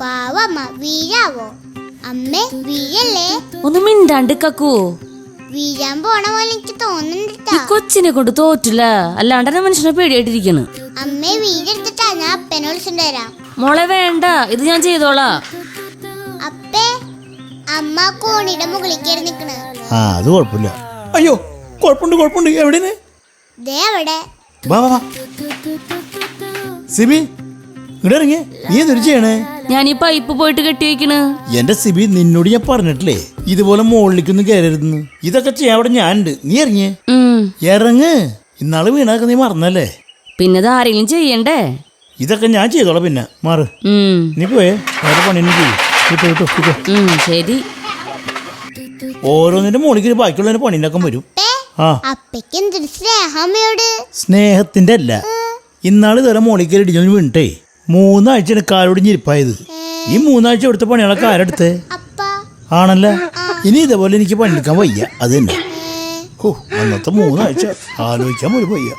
പാവമ്മ വീഴാവോ? അമ്മേ വീഴല്ലേ? ഒന്ന് മിണ്ടാണ്ട് കക്കൂ. വീഴാൻ പോണ പോലെ എനിക്ക് ഈ കൊച്ചിനെ കൊണ്ട് തോറ്റില്ല. അല്ലാണ്ട് എന്നെ മനുഷ്യനെ പേടിയായിട്ടിരിക്കണ്. അമ്മേ വീടെടുത്തിട്ടാ ഞാൻ അപ്പനെ വിളിച്ചിട്ട് വരാം. മോളെ വേണ്ട ഇത് ഞാൻ ചെയ്തോളാ. അപ്പേ അമ്മ കോണിയുടെ മുകളിൽ കയറി നിക്കണ്. ആ അത് കുഴപ്പമില്ല. അയ്യോ കുഴപ്പമുണ്ട് കുഴപ്പമുണ്ട്. എവിടെയാണ്? ദേ അവിടെ. വാ വാ വാ. സിബി ഇവിടെ ഇറങ്ങി. നീ എന്തൊരു ചെയ്യണേ? ഞാൻ ഈ പൈപ്പ് പോയിട്ട് കെട്ടി വെക്കണ്. എന്റെ സിബി നിന്നോട് ഞാൻ പറഞ്ഞിട്ടില്ലേ? ഇതുപോലെ മുകളിലേക്കൊന്നും കയറരുതെന്ന്. ഇതൊക്കെ ചെയ്യാൻ അവിടെ ഞാനുണ്ട്. നീ ഇറങ്ങിയേ. ഇറങ്ങ്. ഇന്നാൾ വീണാക്ക നീ മറന്നല്ലേ? പിന്നെ ഇത് ആരെങ്കിലും ചെയ്യണ്ടേ? ഇതൊക്കെ ഞാൻ ചെയ്തോളാം പിന്നെ. മാറ്. നീ പോയേ. വേറെ പണി തന്നെ ചെയ്യും കിട്ടോ. കിട്ടോ കിട്ടോ ഉം, ശരി. ഓരോന്നിന്റെ മുകളിൽ ബാക്കിയുള്ള പണിനൊക്കെ വരും. സ്നേഹത്തിന്റെ അല്ല. ഇന്നാൾ ഇതുവരെ കയറി ഇടിഞ്ഞു വീണിട്ടേ. മൂന്നാഴ്ചയാണ് കാലോട് ഞെരിപ്പായത് ഈ മൂന്നാഴ്ച എടുത്ത പണികളൊക്കെ ആരെടുത്ത്? ആണല്ലേ? ഇനി ഇതേപോലെ എനിക്ക് പണിയെടുക്കാൻ വയ്യ. അത് തന്നെ. ഓ അന്നത്തെ മൂന്നാഴ്ച ആലോചിക്കാൻ പോലും വയ്യ.